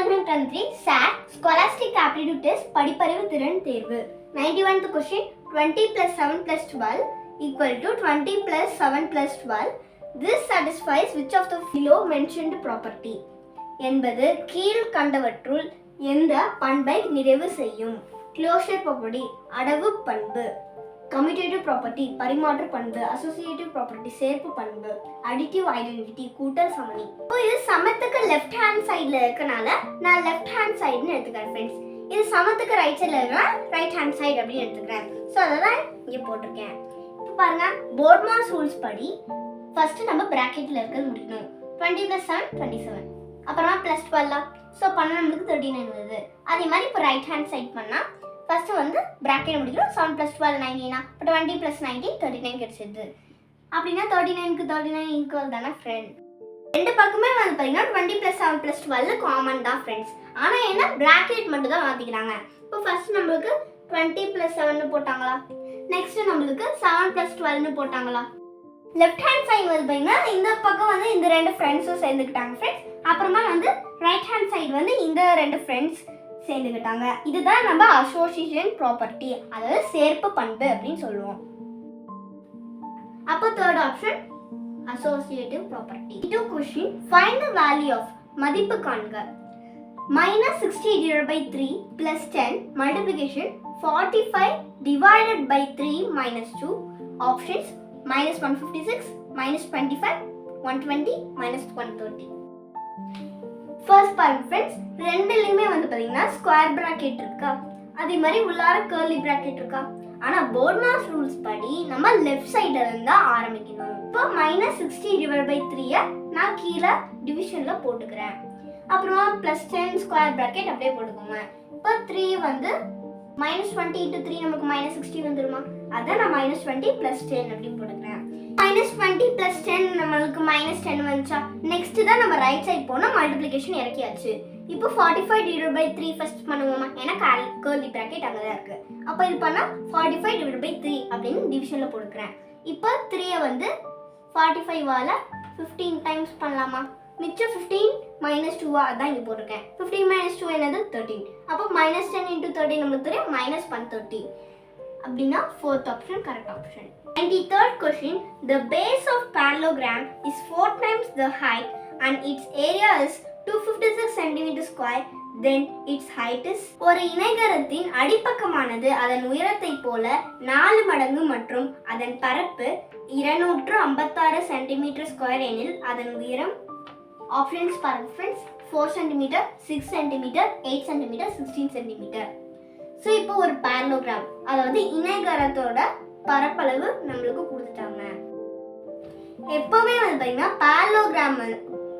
Thousand country SAT scholastic aptitude test படிப்பறிவு திறன் தேர்வு ninety ஒன்த் question twenty plus seven plus twelve equal to twenty plus seven plus twelve this satisfies which of the following mentioned property என்பது கீழ் கண்டவற்றுள் எந்த பண்பை நிறைவு செய்யும்? Closure property அடவு பண்பு. கம்யூட்டேட்டிவ் ப்ராப்பர்ட்டி பரிமாற்று பண்பு அசோசியேட்டிவ் ப்ராப்பர்ட்டி சேர்ப்பு பண்பு அடிட்டிவ் ஐடென்டிட்டி கூட்டல் சமணி. இப்போ இது சமத்துக்கு லெஃப்ட் ஹேண்ட் சைடில் இருக்கனால நான் லெஃப்ட் ஹேண்ட் சைடுன்னு எடுத்துக்கிறேன் ஃப்ரெண்ட்ஸ் இது சமத்துக்கு ரைட் சைடில் இருக்கா ரைட் ஹேண்ட் சைடு அப்படின்னு எடுத்துக்கிறேன். ஸோ அதை தான் இங்கே போட்டிருக்கேன். இப்போ பாருங்க போர்ட்மாஸ் ரூல்ஸ் படி ஃபர்ஸ்ட் நம்ம ப்ராக்கெட்டில் இருக்கிறது முடிக்கணும். Twenty plus seven twenty seven அப்புறமா ப்ளஸ் டுவெல்லாம் ஸோ பண்ண நம்மளுக்கு தேர்ட்டி நைன் வருது. அதே மாதிரி இப்போ ரைட் ஹேண்ட் சைட் பண்ணால் ஃபஸ்ட்டு வந்து ப்ராக்கெட் முடிக்கிறோம் செவன் ப்ளஸ் டுவெல் நைன்டீனா இப்போ twenty plus nineteen thirty nine கிடச்சிது அப்படின்னா தேர்ட்டி நைனுக்கு தேர்ட்டி நைன் ஈக்குவல் தானே ஃப்ரெண்ட் ரெண்டு பக்கமே வந்து பார்த்தீங்கன்னா twenty plus seven plus twelve common தான் ஃப்ரெண்ட்ஸ் ஆனால் என்ன? ப்ராக்கெட் மட்டும் தான் மாற்றிக்கிறாங்க இப்போ ஃபர்ஸ்ட் நம்மளுக்கு டுவெண்ட்டி ப்ளஸ் செவன் போட்டாங்களா? நெக்ஸ்ட் நம்மளுக்கு செவன் ப்ளஸ் டுவெல்னு போட்டாங்களா? லெஃப்ட் ஹேண்ட் சைடு வந்து பார்த்தீங்கன்னா இந்த பக்கம் வந்து இந்த ரெண்டு ஃப்ரெண்ட்ஸும் சேர்ந்துக்கிட்டாங்க ஃப்ரெண்ட்ஸ் அப்புறமா வந்து ரைட் ஹேண்ட் சைடு வந்து இந்த ரெண்டு ஃப்ரெண்ட்ஸ் சேர்ந்துக்கிட்டாங்க இதுதான் நம்ம அசோசியேஷன் ப்ராப்பர்ட்டி அதாவது சேர்ப்பு பண்பு அப்படின்னு சொல்லுவோம். அப்போ third option associative property two question find the value of மதிப்பு காண்க. Minus sixty divide by three plus ten multiplication forty five divided by three minus two options minus one fifty six minus twenty five one twenty minus one thirty first பாருங்க friends ரெண்டுலையுமே வந்து பார்த்தீங்கன்னா square bracket இருக்கா? அதே மாதிரி உள்ளார girly bracket இருக்கா? ஆனால் போர்ட்மாஸ் ரூல்ஸ் படி நம்ம லெஃப்ட் சைடில் இருந்தா ஆரம்பிக்கணும். இப்போ மைனஸ் சிக்ஸ்டி டிவைட் பை த்ரீயை நான் கீழே டிவிஷனில் போட்டுக்கிறேன். அப்புறமா ப்ளஸ் டென் ஸ்கொயர் ப்ராக்கெட் அப்படியே போட்டுக்கோங்க. இப்போ த்ரீ வந்து மைனஸ் டுவெண்ட்டி இன்ட்டு த்ரீ நமக்கு மைனஸ் சிக்ஸ்டி வந்துருமா? அதான் நான் மைனஸ் டுவெண்ட்டி ப்ளஸ் டென் அப்படின்னு போட்டுக்கிறேன். மைனஸ் டுவெண்ட்டி ப்ளஸ் டென் நம்மளுக்கு மைனஸ் டென் வந்துச்சா? நெக்ஸ்ட் தான் நம்ம ரைட் சைட் போனால் மல்டிப்ளிகேஷன் இறக்கியாச்சு. இப்போ forty five divide by three first பண்ணுவோமா? ஏன்னா கால் கேர்லி ப்ராக்கெட் அங்கே தான் இருக்குது அப்போ இது பண்ணால் forty five divide by three அப்படின்னு டிவிஷனில் போட்டுக்கிறேன். இப்போ த்ரீயை வந்து ஃபார்ட்டி ஃபைவால் ஃபிஃப்டீன் டைம்ஸ் பண்ணலாமா? மிச்சம் ஃபிஃப்டீன் மைனஸ் டூவா அதான் இங்கே போட்டிருக்கேன். ஃபிஃப்டீன் மைனஸ் டூ என்னது? தேர்ட்டின் அப்போ மைனஸ் டென் இன்ட்டு தேர்ட்டின் நம்மளுக்கு தெரியும்? மைனஸ் ஒன் தேர்ட்டி அப்படின்னா fourth option correct option and the third question the base of parallelogram is four times the height and its area is two fifty six centimetre square then its height is ஒரு இணைகரத்தின் அடிப்பக்கமானது அதன் உயரத்தை போல நாலு மடங்கு மற்றும் அதன் பரப்பு இருநூற்று ஐம்பத்தாறு சென்டிமீட்டர் ஸ்கொயர் எனில் அதன் உயரம் ஆப்ஷன்ஸ் பாருங்க friends four centimetre six centimetre eight centimetre sixteen centimetre so இப்போ ஒரு பேரலோகிராம் அதாவது வந்து இணைகரத்தோட பரப்பளவு நம்மளுக்கு கொடுத்துட்டாங்க. எப்போவுமே வந்து பார்த்தீங்கன்னா பேரலோகிராம்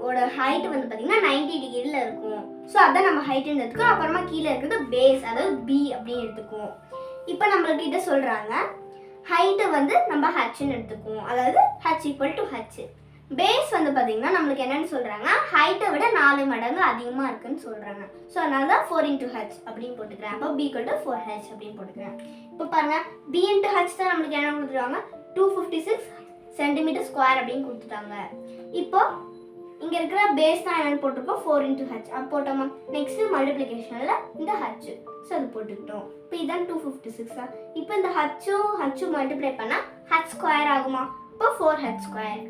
ஓட ஹைட் வந்து பார்த்தீங்கன்னா நைன்டி டிகிரியில் இருக்கும். ஸோ அதான் நம்ம ஹைட்டுன்னு எடுத்துக்கோம் அப்புறமா கீழே இருக்கிறது பேஸ் அதாவது பி அப்படின்னு எடுத்துக்குவோம். இப்போ நம்மள்கிட்ட சொல்கிறாங்க ஹைட்டை வந்து நம்ம ஹச்சுன்னு எடுத்துக்குவோம். அதாவது h equal to h base வந்து பார்த்தீங்கன்னா நம்மளுக்கு என்னன்னு சொல்கிறாங்க ஹைட்டை விட நாலு மடங்கு அதிகமாக இருக்குன்னு சொல்கிறாங்க ஸோ அதனால தான் ஃபோர் இன்ட்டு ஹச் அப்படின்னு போட்டுக்கிறேன். அப்போ b equal to four h அப்படின்னு போட்டுக்கிறேன். இப்போ பாருங்கள் பி இன்ட்டு ஹச் தான் நம்மளுக்கு என்ன கொடுத்துருவாங்க two fifty six centimetre square அப்படின்னு கொடுத்துட்டாங்க. இப்போ இங்கே இருக்கிற பேஸ் தான் என்னென்னு போட்டிருக்கோம்? ஃபோர் இன்ட்டு ஹச் அப்போ போட்டோமா? நெக்ஸ்ட் மல்டிப்ளிகேஷனில் இந்த ஹச் ஸோ அது போட்டுக்கிட்டோம். இப்போ இதான் டூ ஃபிஃப்டி சிக்ஸா இப்போ இந்த ஹச்சும் ஹச்சும் மல்டிப்ளை பண்ணால் ஹச் ஸ்கொயர் ஆகுமா? இப்போ four h square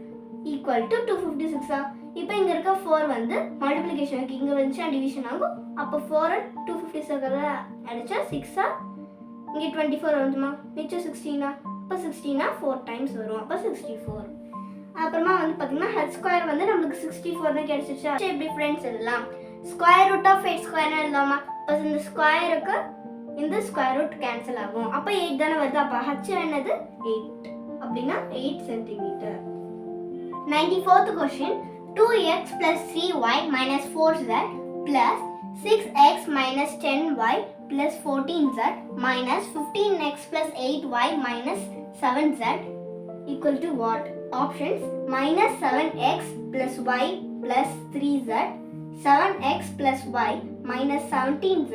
equal to two fifty சிக்ஸா இப்போ இங்கே இருக்க ஃபோர் வந்து மல்டிப்ளிகேஷனுக்கு இங்கே வந்துச்சா டிவிஷன் ஆகும்? அப்போ ஃபோர் டூ ஃபிஃப்டி சிக்ஸில் அடித்தா சிக்ஸா இங்கே டுவெண்ட்டி ஃபோர் வந்துமா? மிச்சம் சிக்ஸ்டீனா இப்போ சிக்ஸ்டீனா ஃபோர் டைம்ஸ் வரும். அப்போ சிக்ஸ்டி ஃபோர் அப்புறமா வந்து பார்த்தீங்கன்னா ஹெட் ஸ்கொயர் வந்து நம்மளுக்கு சிக்ஸ்டி ஃபோர்னு தான் எப்படி ஃப்ரெண்ட்ஸ் எழுதலாம். ஸ்கொயர் ரூட் ஆஃப் எயிட் ஸ்கொயர்னு எழுதாமா இப்போ இந்த ஸ்கொயருக்கு இந்த ஸ்கொயர் ரூட் கேன்சல் ஆகும். அப்போ எயிட் தானே வருது? அப்போ ஹச் என்னது? எயிட் அப்படின்னா eight centimetre 94th question. 2x plus 3y minus 4z plus 6x minus 10y plus 14z minus 15x plus 8y minus 7z equal to what? Options. Minus 7x plus y plus 3z, 7x plus y minus 17z,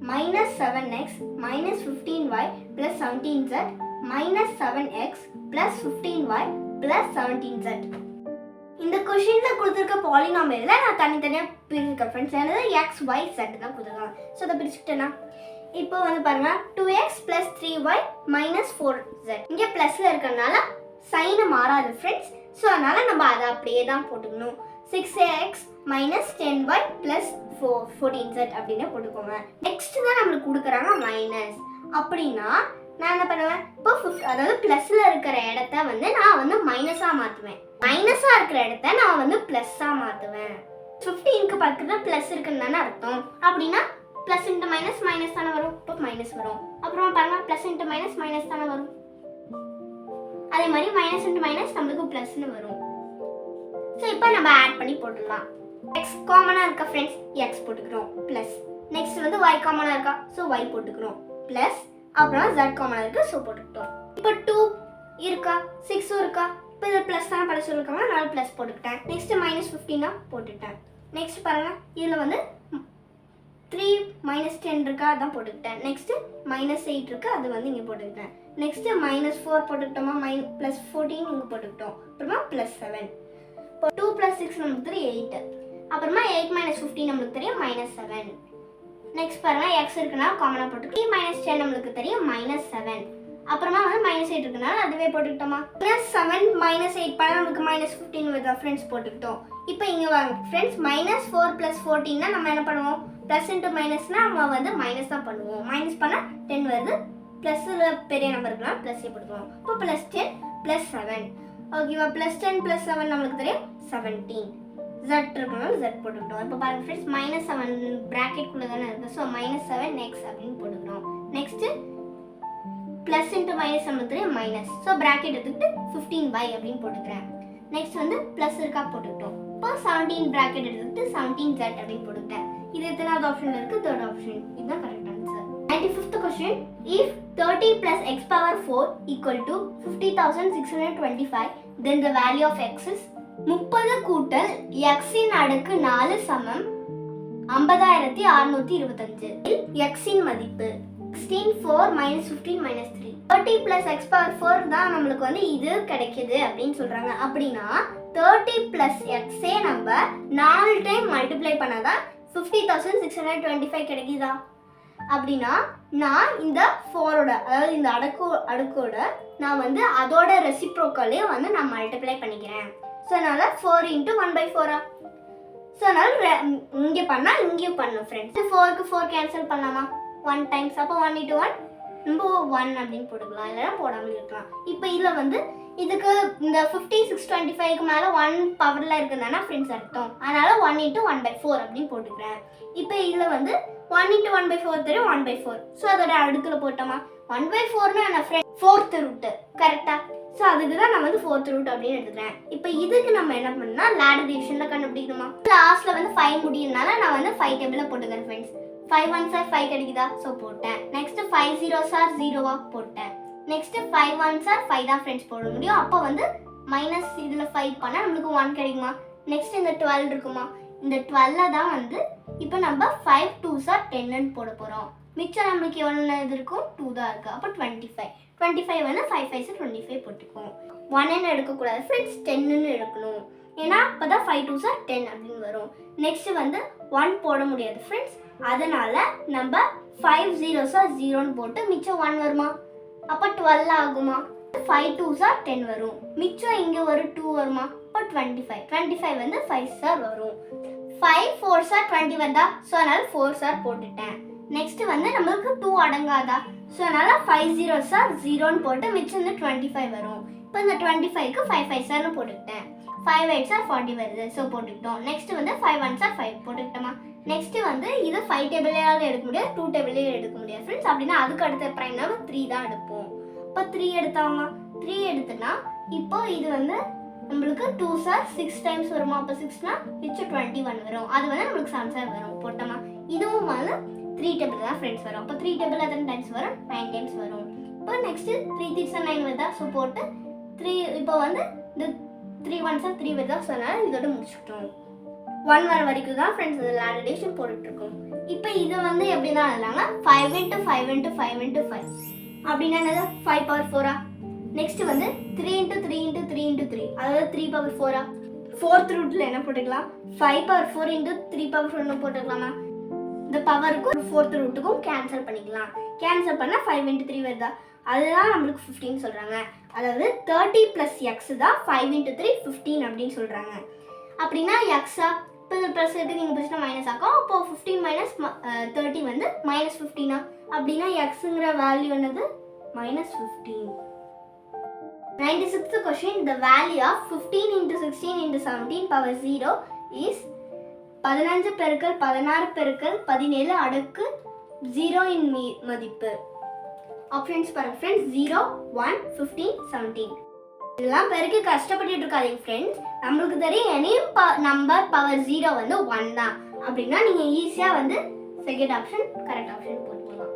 minus 7x minus 15y plus 17z minus 7x plus 15y plus seventeen z இந்த கொஷினில் கொடுத்துருக்க பாலினாமியில் நான் தனித்தனியாக பிரிச்சிருக்கேன் friends என்னது? X y z தான் கொடுத்துருக்காங்க ஸோ அதை பிரிச்சுக்கிட்டேன்னா இப்போ வந்து பாருங்கள் two x plus three y minus four z இங்கே ப்ளஸில் இருக்கிறதுனால சைனு மாறாது ஃப்ரெண்ட்ஸ் ஸோ அதனால் நம்ம அதை அப்படியே தான் போட்டுக்கணும். Six x minus ten y plus four fourteen z அப்படின்னு போட்டுக்கோங்க. நெக்ஸ்ட் தான் நம்மளுக்கு கொடுக்குறாங்க மைனஸ் அப்படின்னா நான் என்ன பண்ணுவேன்? இப்போ ஃபிஃப்ட் அதாவது ப்ளஸில் இருக்கிற இடத்த வந்து நான் வந்து மைனஸாக மாற்றுவேன் மைனஸாக இருக்கிற இடத்த நான் வந்து ப்ளஸ்ஸாக மாற்றுவேன் ஃபிஃப்டீனுக்கு பக்கத்தில் ப்ளஸ் இருக்குன்னு தானே அர்த்தம். அப்படின்னா ப்ளஸ் இன்ட்டு மைனஸ் மைனஸ் தானே வரும். இப்போ மைனஸ் வரும். அப்புறம் பாருங்க ப்ளஸ் இன்ட்டு மைனஸ் மைனஸ் தானே வரும். அதே மாதிரி மைனஸ் இன்ட்டு மைனஸ் நம்மளுக்கு ப்ளஸ்னு வரும். ஸோ இப்போ நம்ம ஆட் பண்ணி போட்டுடலாம். எக்ஸ் காமனாக இருக்கா ஃப்ரெண்ட்ஸ் எக்ஸ் போட்டுக்கிறோம். ப்ளஸ் நெக்ஸ்ட் வந்து ஒய் காமனாக இருக்கா? ஸோ ஒய் போட்டுக்கிறோம். ப்ளஸ் அப்புறம் ஜெட் காமனாக இருக்குது ஸோ போட்டுக்கிட்டோம். இப்போ டூ இருக்கா? சிக்ஸும் இருக்கா? இப்போ இதில் ப்ளஸ் தான் பட சொல்லிருக்காங்க நாலு ப்ளஸ் போட்டுக்கிட்டேன். நெக்ஸ்ட்டு மைனஸ் ஃபிஃப்டீனாக போட்டுட்டேன். நெக்ஸ்ட் பாருங்கள் இதில் வந்து த்ரீ மைனஸ் டென் இருக்கா? அதான் போட்டுக்கிட்டேன். நெக்ஸ்ட்டு மைனஸ் எயிட் இருக்கு? அது வந்து இங்கே போட்டுக்கிட்டேன். நெக்ஸ்ட்டு மைனஸ் ஃபோர் போட்டுக்கிட்டோமா? மைன் ப்ளஸ் ஃபோர்டீன் இங்கே போட்டுக்கிட்டோம். அப்புறமா ப்ளஸ் செவன் இப்போ டூ ப்ளஸ் சிக்ஸ் நமக்கு தெரியும் எயிட் அப்புறமா எயிட் மைனஸ் ஃபிஃப்டீன் நம்மளுக்கு தெரியும் மைனஸ் செவன் நெக்ஸ்ட் பாருங்கள் எக்ஸ் இருக்குன்னா காமனாக போட்டு த்ரீ மைனஸ் டென் நம்மளுக்கு தெரியும் மைனஸ் செவன் அப்புறமா வந்து மைனஸ் எயிட் இருக்குனால அதுவே போட்டுக்கிட்டோமா? ப்ளஸ் செவன் மைனஸ் எயிட் பண்ணால் நமக்கு மைனஸ் ஃபிஃப்டீன் வருதா. ஃப்ரெண்ட்ஸ் போட்டுக்கிட்டோம். இப்போ இங்கே வாங்க. ஃப்ரெண்ட்ஸ் மைனஸ் ஃபோர் ப்ளஸ் ஃபோர்டீன்னா நம்ம என்ன பண்ணுவோம்? ப்ளஸ் இன்ட்டு மைனஸ்னால் நம்ம வந்து மைனஸ் தான் பண்ணுவோம். மைனஸ் பண்ணால் டென் வருது. ப்ளஸ்ஸில் பெரிய நம்பருக்குலாம் ப்ளஸ் போட்டுக்குவோம். இப்போ ப்ளஸ் டென் ப்ளஸ் செவன் ஓகேவா ப்ளஸ் டென் ப்ளஸ் செவன் நம்மளுக்கு தெரியும் செவன்டீன் ஜெட் இருக்கனால ஜெட் போட்டுக்கிட்டோம். இப்போ பாருங்க ஃப்ரெண்ட்ஸ் மைனஸ் செவன் ப்ராக்கெட்குள்ளே தானே இருக்குது ஸோ மைனஸ் செவன் நெக்ஸ்ட் அப்படின்னு போட்டுக்கிறோம். நெக்ஸ்ட்டு ப்ளஸ் இன்ட்டு மைனஸ் நம்மளுக்கு மைனஸ் ஸோ ப்ராக்கெட் எடுத்துக்கிட்டு ஃபிஃப்டீன் பை அப்படின்னு போட்டுக்கிறேன். நெக்ஸ்ட் வந்து ப்ளஸ் இருக்கா போட்டுக்கிட்டோம். இப்போ செவன்டீன் ப்ராக்கெட் எடுத்துக்கிட்டு செவன்டீன் ஜெட் அப்படின்னு போட்டுக்கிட்டேன். இது எத்தனாவது ஆப்ஷன் இருக்குது தேர்ட் ஆப்ஷன் இதுதான் correct answer ninety fifth question if thirty plus x power four equal to fifty thousand six hundred twenty five then the value of x is முப்பது கூட்டல் எக்ஸின் அடுக்கு நாலு சமம். ஐம்பதாயிரத்தி அறுநூத்தி இருபத்தஞ்சு. எக்ஸின் மதிப்பு. Sixteen four minus fifteen minus three thirty plus x power four தான் நம்மளுக்கு வந்து இது கிடைக்கிது அப்படின்னு சொல்கிறாங்க அப்படின்னா தேர்ட்டி ப்ளஸ் எக்ஸே நம்ம நாலு டைம் மல்டிப்ளை பண்ணாதான் fifty thousand six hundred twenty five கிடைக்குதா? அப்படின்னா நான் இந்த ஃபோரோட அதாவது இந்த அடுக்கு அடுக்கோட நான் வந்து அதோட ரெசிப்ரோக்கலையும் வந்து நான் மல்டிப்ளை பண்ணிக்கிறேன். ஸோ அதனால் ஃபோர் இன்ட்டு ஒன் பை ஃபோரா ஸோ அதனால் இங்கே பண்ணால் இங்கேயும் பண்ணும் ஃப்ரெண்ட்ஸ் ஃபோருக்கு ஃபோர் கேன்சல் பண்ணலாமா? ஒன் டைம்ஸ் அப்போ ஒன் இன்ட்டு ஒன் நம்ம ஒன் அப்படின்னு போட்டுக்கலாம். இல்லைன்னா போடாமல் இருக்கலாம். இப்போ இதில் வந்து இதுக்கு இந்த ஃபிஃப்டி சிக்ஸ் டுவெண்ட்டி ஃபைவ்க்கு மேலே ஒன் பவரில் இருக்குதுன்னா ஃப்ரெண்ட்ஸ் அர்த்தம். அதனால் one into one by four அப்படின்னு போட்டுக்கிறேன். இப்போ இதில் வந்து one into one by four தெரியும் ஒன் பை ஃபோர் ஸோ அதோட அடுக்கில் போட்டோமா? ஒன் பை ஃபோர்னா நான் ஃப்ரெண்ட் ஃபோர்த்து ரூட்டு கரெக்டாக ஸோ அதுக்கு தான் நான் வந்து ஃபோர்த் ரூட் அப்படின்னு எடுத்துக்கிறேன். இப்போ இதுக்கு நம்ம என்ன பண்ணா லேடர் டிவிஷனில் கண்டுபிடிக்கணுமா? லாஸ்ட்டில் வந்து ஃபைவ் முடியும்னால நான் வந்து ஃபைவ் டேபிளில் போட்டுக்கிறேன் friends five ones are five கிடைக்குதா? ஸோ போட்டேன். நெக்ஸ்ட் ஃபைவ் ஜீரோ சார் ஜீரோவா போட்டேன். Next five ones are five தான் ஃப்ரெண்ட்ஸ் போட முடியும். அப்போ வந்து மைனஸ் இதில் ஃபைவ் பண்ணால் நம்மளுக்கு ஒன் கிடைக்குமா? நெக்ஸ்ட் இந்த டுவெல் இருக்குமா? இந்த டுவெல்ல தான் வந்து இப்போ நம்ம ஃபைவ் டூ சார் டென்னு போட போகிறோம் மிச்சம் நம்மளுக்கு எவ்வளோ இது இருக்கும் டூ தான் இருக்குது அப்போ டுவெண்ட்டி ஃபைவ் டுவெண்ட்டி ஃபைவ் வந்து five fives are twenty five போட்டுக்குவோம் ஒன்னு எடுக்கக்கூடாது. ஃப்ரெண்ட்ஸ் டென்னுன்னு எடுக்கணும். ஏன்னா அப்போ தான் ஃபைவ் டூ சார் டென் அப்படின்னு வரும். நெக்ஸ்ட்டு வந்து ஒன் போட முடியாது ஃப்ரெண்ட்ஸ் அதனால் நம்ம ஃபைவ் ஜீரோ சார் ஜீரோன்னு போட்டு மிச்சம் ஒன் வருமா? அப்போ டுவெல் ஆகுமா? ஃபைவ் டூ சார் டென் வரும். மிச்சம் இங்கே ஒரு டூ வருமா? அப்போ டுவெண்ட்டி ஃபைவ் டுவெண்ட்டி ஃபைவ் வந்து ஃபைவ் சார் வரும். ஃபைவ் ஃபோர் சார் டுவெண்ட்டி வந்தா ஸோ அதனால் ஃபோர் சார் போட்டுட்டேன். நெக்ஸ்ட் வந்து நம்மளுக்கு டூ அடங்காதா? ஸோ அதனால ஃபைவ் ஜீரோ சார் ஜீரோன்னு போட்டு மிச்சம் வந்து டுவெண்ட்டி ஃபைவ் வரும். இப்போ இந்த டுவெண்ட்டி ஃபைவ்க்கு ஃபைவ் ஃபைவ் சார்னு போட்டுக்கிட்டேன். ஃபைவ் எயிட் சார் ஃபார்ட்டி வருது. ஸோ போட்டுக்கிட்டோம். நெக்ஸ்ட் வந்து ஃபைவ் ஒன் சார் ஃபைவ் போட்டுக்கிட்டோமா? நெக்ஸ்ட் வந்து இது ஃபைவ் டேபிளையாவது எடுக்க முடியாது. டூ டேபிளையும் எடுக்க முடியாது. ஃப்ரெண்ட்ஸ் அப்படின்னா அதுக்கு அடுத்த ப்ரைம் நம்பர் த்ரீ தான் எடுப்போம். இப்போ த்ரீ எடுத்தாமா த்ரீ எடுத்தனா இப்போ இது வந்து நம்மளுக்கு டூ சார் சிக்ஸ் டைம்ஸ் வருமா? அப்போ சிக்ஸ்னா மிச்சம் டுவெண்ட்டி ஒன் வரும். அது வந்து நம்மளுக்கு செவன் சார் வரும். போட்டோமா? இதுவும் வந்து த்ரீ டேபிள் தான் ஃப்ரெண்ட்ஸ் வரும். அப்போ த்ரீ டேபிள் எத்தனை டைம்ஸ் வரும்? நைன் டைம்ஸ் வரும். இப்போ next three three and nine வருதா ஸோ போட்டு த்ரீ இப்போ வந்து இந்த த்ரீ ஒன்ஸாக த்ரீ வருதா சொன்னால் இதோட முடிச்சுக்கிட்டோம். ஒன் வர வரைக்கும் தான் ஃப்ரெண்ட்ஸ் இது லேடடேஷன் போட்டுட்ருக்கோம். இப்போ இது வந்து எப்படி தான் எழுதலாங்க five into five into five into five அப்படின்னா என்னது? ஃபைவ் பவர் ஃபோரா நெக்ஸ்ட் வந்து three into three into three into three அதாவது த்ரீ பவர் ஃபோரா ஃபோர்த் ரூட்டில் என்ன போட்டுக்கலாம்? Five power four into three power ஃபோர்னு போட்டுக்கலாமா? இந்த பவருக்கும் ஃபோர்த் ரூட்டுக்கும் கேன்சல் பண்ணிக்கலாம். கேன்சல் பண்ணால் ஃபைவ் இன்ட்டு த்ரீ வருதா? அதுதான் நம்மளுக்கு ஃபிஃப்டின் சொல்கிறாங்க அதாவது தேர்ட்டி ப்ளஸ் எக்ஸ் தான் ஃபைவ் இன்ட்டு த்ரீ ஃபிஃப்டீன் அப்படின்னு சொல்கிறாங்க அப்படின்னா எக்ஸா இப்போ ப்ளஸ் எடுத்து நீங்கள் பிடிச்சினா மைனஸ் ஆகும் அப்போது ஃபிஃப்டீன் மைனஸ் தேர்ட்டி வந்து மைனஸ் ஃபிஃப்டீனா அப்படின்னா எக்ஸுங்கிற வேல்யூ என்னது? Minus fifteen ninety sixth question the value of fifteen into sixteen into seventeen power zero is பதினஞ்சு பெருக்கல் பதினாறு பெருக்கல் பதினேழு அடுக்கு ஜீரோயின் மீ மதிப்பு. ஆப்ஷன்ஸ் பாருங்க friends zero one fifteen seventeen இதெல்லாம் பெருக்கி கஷ்டப்பட்டுட்டு இருக்காதீங்க ஃப்ரெண்ட்ஸ் நம்மளுக்கு தெரியும் எனி நம்பர் பவர் ஜீரோ வந்து ஒன் தான். அப்படின்னா நீங்கள் ஈஸியாக வந்து செகண்ட் ஆப்ஷன் கரெக்ட் ஆப்ஷன் போட்டுக்கலாம்.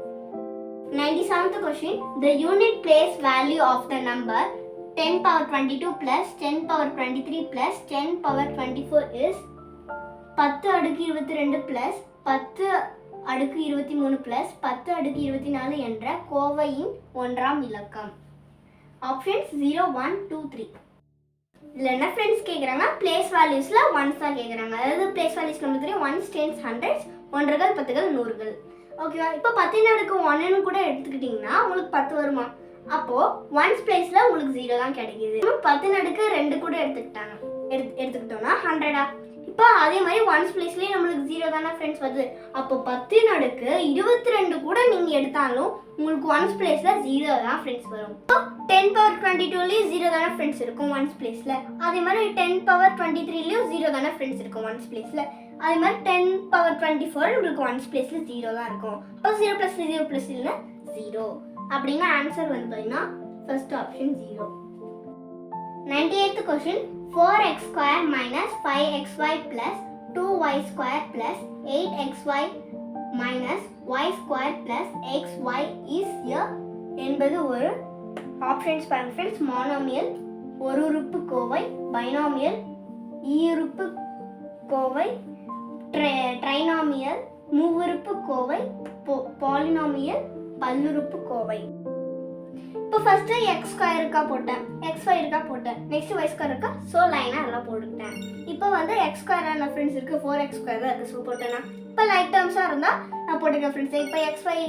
Ninety seventh question the unit place value of the number ten power twenty two plus ten power twenty three plus ten power twenty four is பத்து அடுக்கு இருபத்தி ரெண்டு ப்ளஸ் பத்து அடுக்கு இருபத்தி மூணு ப்ளஸ் பத்து அடுக்கு இருபத்தி நாலு என்ற கோவையின் ஒன்றாம் இலக்கம். Options zero one two three இதில் என்ன ஃப்ரெண்ட்ஸ் கேட்குறாங்க பிளேஸ் வேல்யூஸில் ஒன்ஸ் தான் கேட்குறாங்க அதாவது பிளேஸ் வேல்யூஸ் நம்ம தெரியும் ஒன்ஸ் டென்ஸ் ஹண்ட்ரட்ஸ் ஒன்றுகள் பத்துகள் நூறுகள். ஓகேவா இப்போ பத்தின் அடுக்கு ஒன்றுன்னு கூட எடுத்துக்கிட்டிங்கன்னா உங்களுக்கு பத்து வருமா? அப்போது ஒன்ஸ் பிளேஸில் உங்களுக்கு ஜீரோ தான் கிடைக்குது. பத்து பத்தின் அடுக்கு ரெண்டு கூட எடுத்துக்கிட்டாங்க. எடுத்து எடுத்துக்கிட்டோம்னா ஹண்ட்ரடா இப்போ அதே மாதிரி ஒன்ஸ் பிளேஸ்லேயே நம்மளுக்கு ஜீரோ தானே ஃப்ரெண்ட்ஸ் வருது. அப்போ பத்து அடுக்கு இருபத்தி ரெண்டு கூட நீங்கள் எடுத்தாலும் உங்களுக்கு ஒன்ஸ் பிளேஸில் ஜீரோ தான் ஃப்ரெண்ட்ஸ் வரும். இப்போ டென் பவர் டுவெண்ட்டி டூலேயும் ஜீரோ தானே ஃப்ரெண்ட்ஸ் இருக்கும் ஒன்ஸ் பிளேஸில் அதே மாதிரி டென் பவர் டுவெண்ட்டி த்ரீலேயும் ஜீரோ தானே ஃப்ரெண்ட்ஸ் இருக்கும் ஒன்ஸ் பிளேஸில் அதே மாதிரி டென் பவர் டுவெண்ட்டி ஃபோர் உங்களுக்கு ஒன்ஸ் பிளேஸில் ஜீரோ தான் இருக்கும். அப்போ ஜீரோ ப்ளஸ் ஜீரோ ப்ளஸ் இல்லைன்னா ஜீரோ அப்படின்னா ஆன்சர் வந்து பார்த்தீங்கன்னா first option zero ninety eighth question four x square minus five x y plus two y square plus eight x y minus y square plus x y is a என்பது ஒரு options பாருங்க friends monomial ஒரு உறுப்பு கோவை binomial ஈருப்பு கோவை trinomial மூவுறுப்பு கோவை பாலினாமியல் பல்லுறுப்பு கோவை இப்போ ஃபஸ்ட்டு எக்ஸ் ஸ்கொயர் இருக்கா போட்டேன். எக்ஸ் ஒய் இருக்கா போட்டேன். நெக்ஸ்ட் ஒய் ஸ்கொயர் இருக்கா? ஸோ லைனாக எல்லாம் போட்டுக்கிட்டேன். இப்போ வந்து எக்ஸ் ஸ்கொயரான என்ன ஃப்ரெண்ட்ஸ் இருக்குது ஃபோர் எக்ஸ் ஸ்கொயர் தான் இருக்குது ஸோ போட்டேன்னா இப்போ லைக் டேர்ம்ஸாக இருந்தால் நான் போட்டுக்கிறேன் ஃப்ரெண்ட்ஸ் இப்போ எக்ஸ் ஒய்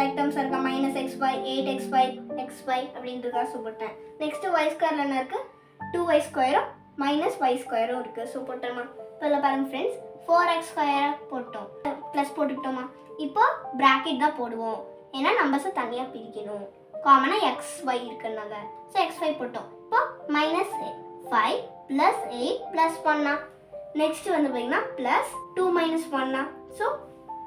லைக் டேர்ம்ஸாக இருக்கா? Minus x y eight x y x y அப்படின்றதா ஸோ போட்டேன். நெக்ஸ்ட்டு ஒய் ஸ்கொயரில் என்ன இருக்குது டூ ஒய் ஸ்கொயரும் மைனஸ் ஒய் ஸ்கொயரும் இருக்குது ஸோ போட்டோமா இப்போ இல்லை பாருங்கள் ஃப்ரெண்ட்ஸ் ஃபோர் எக்ஸ் ஸ்கொயரை போட்டோம். ப்ளஸ் போட்டுக்கிட்டோமா இப்போ ப்ராக்கெட் தான் போடுவோம். ஏன்னா நம்பர்ஸை தனியாக பிரிக்கணும். காமனாக எக்ஸ் ஒய் இருக்குன்னாங்க. ஸோ எக்ஸ் ஒய் போட்டோம். இப்போ minus five plus eight plus ஒன்னா நெக்ஸ்ட் வந்து பார்த்தீங்கன்னா ப்ளஸ் டூ மைனஸ் ஒன்னா ஸோ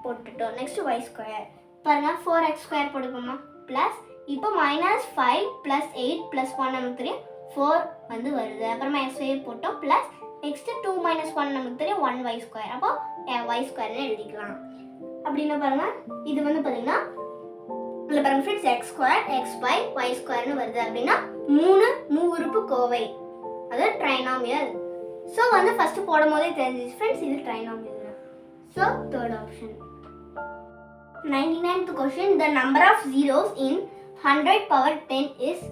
போட்டுட்டோம். நெக்ஸ்ட் ஒய் ஸ்கொயர் பாருங்க ஃபோர் எக்ஸ் ஸ்கொயர் போட்டுக்கோமா. ப்ளஸ் இப்போ minus five plus eight plus one நமக்கு தெரியும். ஃபோர் வந்து வருது. அப்புறமா எக்ஸ் ஒய் போட்டோம். Plus next two minus one நமக்கு தெரியும். ஒன் ஒய் ஸ்கொயர் அப்போ ஒய் ஸ்கொயர்னு எழுதிக்கலாம். அப்படின்னு பாருங்கள் இது வந்து பார்த்தீங்கன்னா இதில் பாருங்க friends x square x y y ஸ்கொயர்னு வருது அப்படின்னா மூணு மூவுறுப்பு கோவை. அது ட்ரைனாமியல் ஸோ வந்து ஃபஸ்ட்டு போடும் போதே தெரிஞ்சிச்சு ஃப்ரெண்ட்ஸ் இது trinomial so third option ninety ninth question the number of zeros in hundred power ten is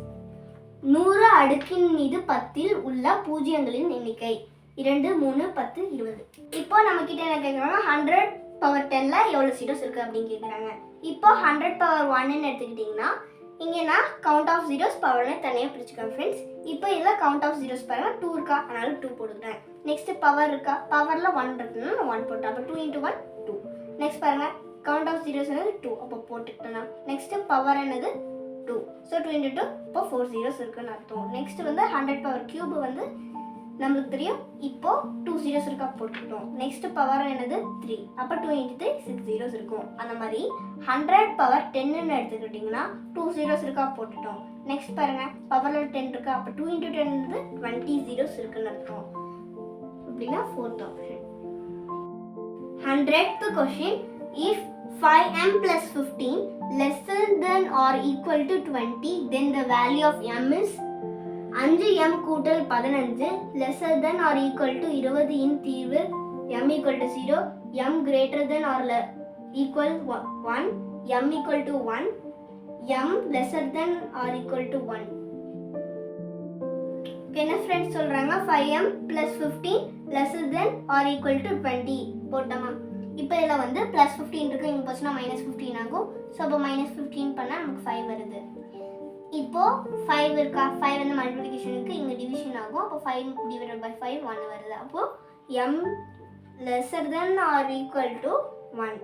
நூறு அடுக்கின் மீது பத்தில் உள்ள பூஜ்ஜியங்களின் எண்ணிக்கை. இரண்டு மூணு பத்து இருபது. இப்போ நம்ம கிட்ட என்ன கேட்குறாங்க ஹண்ட்ரட் பவர் டென்ல எவ்வளோ சீரோஸ் இருக்கு அப்படின்னு கேட்குறாங்க இப்போ ஹண்ட்ரட் பவர் ஒன்னு எடுத்துக்கிட்டிங்கன்னா இங்கே நான் கவுண்ட் ஆஃப் ஜீரோஸ் பவர்னு தனியாக பிரிச்சுக்கேன் ஃப்ரெண்ட்ஸ் இப்போ இதில் count of zeros power two இருக்கா? அதனால டூ போட்டுக்கிறேன் நெக்ஸ்ட் பவர் இருக்கா? பவரில் ஒன் இருக்குன்னா நான் ஒன் போட்டேன். அப்போ two into one two next பாருங்கள் கவுண்ட் ஆஃப் ஜீரோஸ் என்னது? டூ அப்போ போட்டுக்கிட்டேன். நெக்ஸ்ட் பவர் என்னது? Two so two into two இப்போ ஃபோர் ஜீரோஸ் இருக்குன்னு அர்த்தம். நெக்ஸ்ட் வந்து ஹண்ட்ரட் பவர் கியூப் வந்து நம்மளுக்கு தெரியும். இப்போ டூ ஜீரோஸ் இருக்கா போட்டுக்கிட்டோம். நெக்ஸ்ட் பவர் என்னது? த்ரீ அப்போ two into three six zeros இருக்கும். அந்த மாதிரி ஹண்ட்ரட் பவர் டென்னு எடுத்துக்கிட்டிங்கன்னா டூ ஜீரோஸ் இருக்கா போட்டுட்டோம். நெக்ஸ்ட் பாருங்க. பவரில் டென் இருக்கா? அப்போ two into ten twenty zeros இருக்குன்னு இருக்கும் அப்படின்னா fourth option hundred question if 5m plus 15 lesser than or equal to 20 then the value of m அஞ்சு எம் கூட்டல் பதினஞ்சு lesser than or equal to இருபது இன் தீர்வு m equal to 0 m greater than or le- equal 1 m equal to 1 m lesser than or equal to 1 என்ன friends சொல்கிறாங்க five m plus fifteen lesser than or equal to twenty போட்டோமா இப்போ இதில் வந்து plus fifteen இருக்குது இங்கே போச்சுன்னா minus fifteen ஆகும். ஸோ அப்போ மைனஸ் ஃபிஃப்டீன் பண்ணால் நமக்கு ஃபைவ் வருது. இப்போ ஃபைவ் இருக்கா? ஃபைவ் வந்து மல்டிப்ளிகேஷனுக்கு இங்கே டிவிஷன் ஆகும். அப்போ five divided by five one வருது. அப்போ m lesser than or equal to one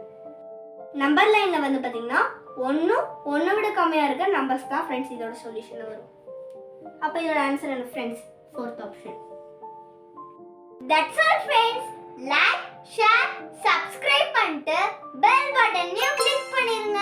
number லைனில் வந்து பார்த்தீங்கன்னா ஒன்றும் ஒன்றை விட கம்மியாக இருக்க நம்பர்ஸ் தான் ஃப்ரெண்ட்ஸ் இதோட சொல்யூஷன் வரும். அப்போ இதோட ஆன்சர் என்ன friends fourth option that's all friends like share subscribe பண்ணிட்டு பெல் பட்டனையும் கிளிக் பண்ணிருங்க.